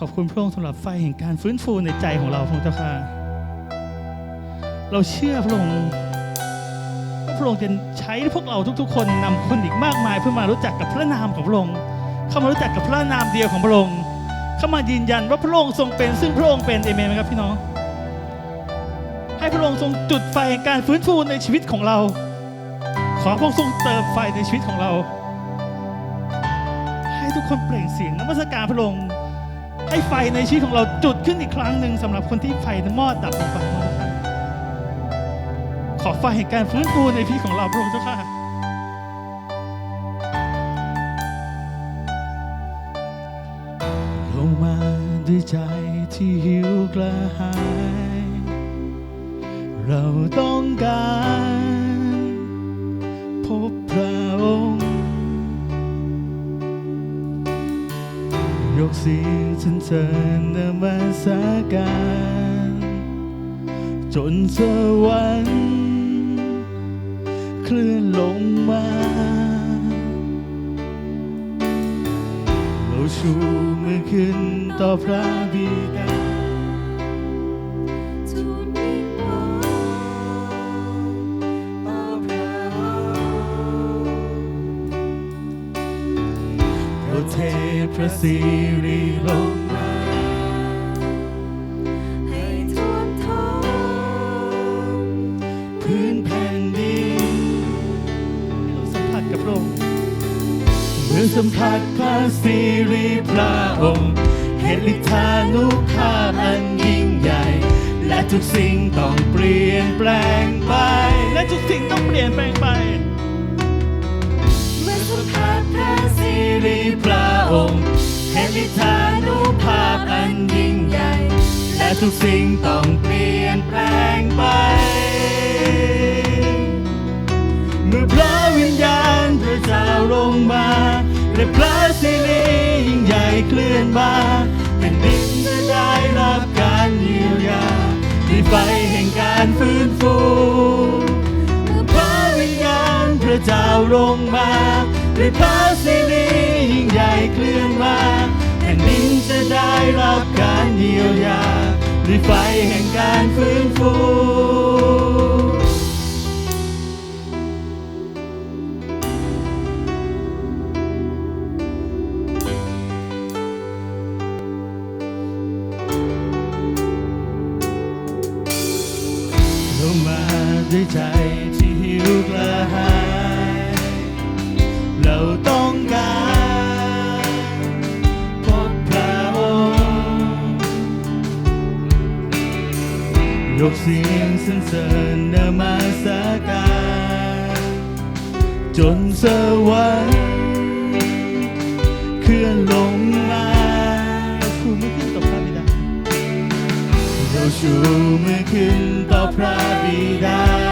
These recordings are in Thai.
ขอบคุณพระองค์สำหรับไฟแห่งการฟื้นฟูในใจของเราพระองค์เจ้าค่ะ เราเชื่อพระองค์ว่าพระองค์จะใช้พวกเราทุก ๆ คนนำคนอีกมากมาย เพื่อมารู้จักกับพระนามของพระองค์ เข้ามารู้จักกับพระนามเดียวของพระองค์ เข้ามายืนยันว่าพระองค์ทรงเป็น ซึ่งพระองค์เป็นเอเมนไหมครับพี่น้อง ให้พระองค์ทรงจุดไฟแห่งการฟื้นฟูในชีวิตของเรา ขอพระองค์ทรงเติมไฟในชีวิตของเรา ให้ทุกคนเปล่งเสียงนมัสการพระองค์ ให้ไฟในชีวิตของเราจุดขึ้นอีกครั้งหนึ่งสำหรับคนที่ไฟในมอดดับลงไปพระองค์ขอไฟแห่งการฟื้นฟูในชีวิตของเราพระองค์เจ้าค่ะลงมาด้วยใจที่หิวกระหาย เราต้องการ กเสียงฉันเชิญนมัสการจนสวรรค์เคลื่อนลงมา เราชูมือขึ้นต่อพระบิดา พระสิริลงมาให้ท่วมท้องพื้นแผ่นดินสัมผัสกับพระองค์เมื่อสัมผัสพระสิริพระองค์เห็นฤทธานุภาพอันยิ่งใหญ่ และทุกสิ่งต้องเปลี่ยนแปลงไป และทุกสิ่งต้องเปลี่ยนแปลงไป สิริพระองค์เห็นฤทธานุภาพอันยิ่งใหญ่ และทุกสิ่งต้องเปลี่ยนแปลงไป เมื่อพระวิญญาณพระเจ้าลงมา และพระสิริยิ่งใหญ่เคลื่อนมาแผ่นดินจะได้รับการเยียวยาด้วยไฟแห่งการฟื้นฟูเมื่อพระวิญญาณพระเจ้าลงมา ด้วยพระสิริยิ่งใหญ่เคลื่อนมาแผ่นดินจะได้รับการเยียวยาด้วยไฟแห่งการฟื้นฟูลงมาด้วยใจ ยกเสียงสรรเสริญนมาสการจนสวรรค์เคลื่อนลงมาชูมือขึ้นต่อพระบิดาเราชูมือขึ้นต่อพระบิดา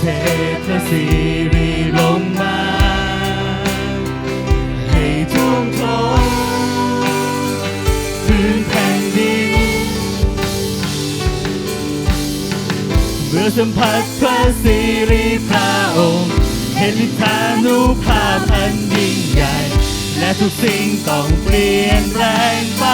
เทพสิริลงมาให้ท่วมท้องพื้นแผ่นดิน เมื่อสัมผัสพระสิริพระองค์เห็นฤทธานุภาพอันยิ่งใหญ่ และทุกสิ่งต้องเปลี่ยนแปลงไป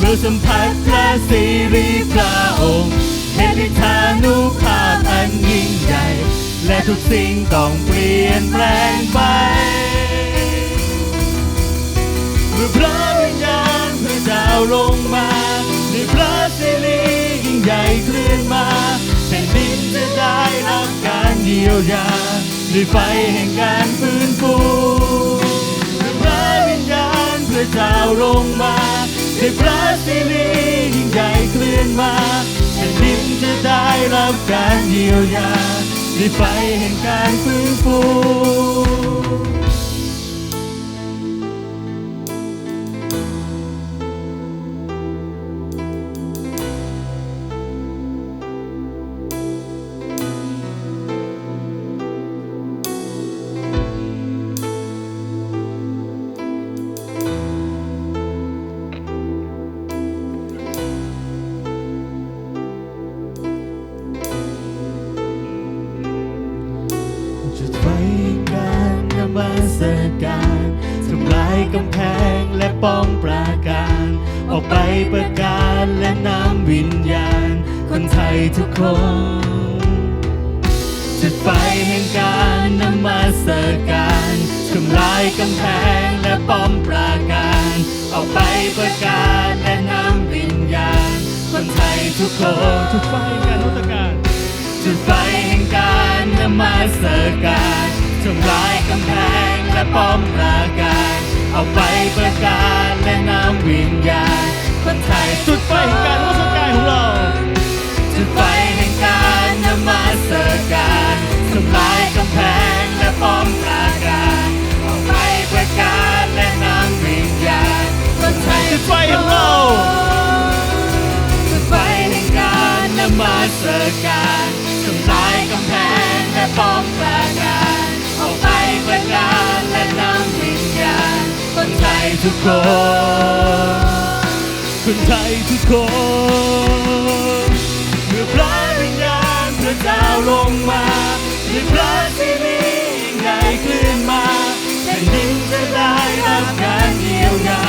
มื่อสัมผัสพระสิริพระองค์เห็นฤทธานุภาพอันยิ่งใหญ่ และทุกสิ่งต้องเปลี่ยนแปลงไปเมื่อพระวิญญาณพระเจ้าลงมาในพระสิริยิ่งใหญ่เคลื่อนมาแผ่นดินจะได้รับการเยียวยาด้วยไฟแห่งการฟื้นฟูเมื่อพระวิญญาณพระเจ้าลงมา ในพระสิริยิ่งใหญ่เคลื่อนมาแผ่นดินจะได้รับการเยียวยาด้วยไฟแห่งการฟื้นฟู กำแพงและป้องปราการ ออกไปประกาศและนำวิญญาณ คนไทยทุกคน จุดไฟแห่งการนมัสการทำลายกำแพงและป้อมปราการ ออกไปประกาศและนำวิญญาณ คนไทยทุกคนจุดไฟแห่งการนมัสการจุดไฟแห่งการนมัสการทำลายกำแพงและป้อมปราการ ออกไปประกาศและนำวิญญาณ ทุกคน คนไทยทุกคน เมื่อพระวิญญาณพระเจ้าลงมาเมื่อพระสิริยิ่งใหญ่คลื่นมาแผ่นดินจะได้รับการเยียวยา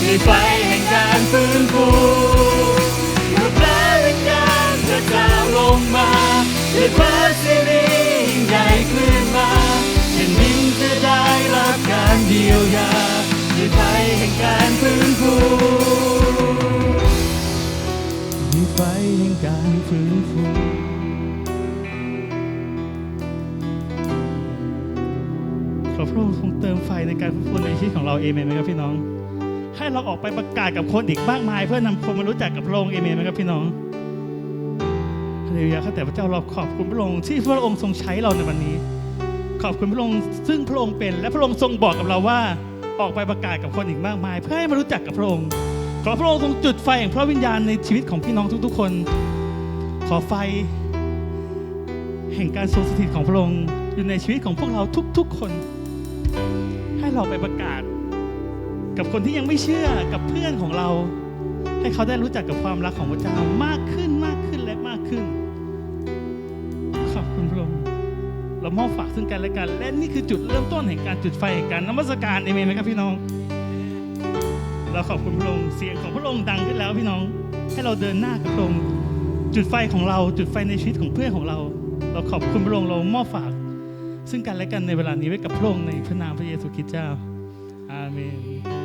ด้วยไฟแห่งการฟื้นฟูเมื่อพระวิญญาณพระเจ้าลงมาเมื่อพระสิริยิ่งใหญ่คลื่นมาแผ่นดินจะได้รับการเยียวยา ด้วยไฟแห่งการฟื้นฟูมีไฟแห่งการฟื้นฟูขอพระองค์ทรงเติมไฟในการฟื้นฟูในชีวิตของเราเอเมนไหมครับพี่น้อง ให้เราออกไปประกาศกับคนอีกมากมาย เพื่อนำคนมารู้จักกับพระองค์เอเมนไหมครับพี่น้องฮาเลลูยาข้าแต่พระเจ้าเราขอบคุณพระองค์ที่พระองค์ทรงใช้เราในวันนี้ ขอบคุณพระองค์ซึ่งพระองค์เป็น และพระองค์ทรงบอกกับเราว่า ออกไปประกาศกับคนอีกมากมาย เพื่อให้มารู้จักกับพระองค์ขอพระองค์ทรงจุดไฟแห่งพระวิญญาณในชีวิตของพี่น้องทุกๆ คน ขอไฟ แห่งการทรงสถิตของพระองค์อยู่ในชีวิตของพวกเราทุกๆคน ให้เราไปประกาศ กับคนที่ยังไม่เชื่อกับเพื่อนของเรา ให้เขาได้รู้จักกับความรักของพระเจ้ามากขึ้นมากขึ้นและมากขึ้น เรามอบฝากซึ่งกันและกัน และนี่คือจุดเริ่มต้นแห่งการจุดไฟแห่งการนมัสการเอเมนไหมครับพี่น้อง เราขอบคุณพระองค์เสียงของพระองค์ดังขึ้นแล้วพี่น้อง ให้เราเดินหน้ากับพระองค์จุดไฟของเราจุดไฟในชีวิตของเพื่อนของเรา เราขอบคุณพระองค์เรามอบฝาก ซึ่งกันและกันในเวลานี้ไว้กับพระองค์ในพระนามพระเยซูคริสต์เจ้าอาเมน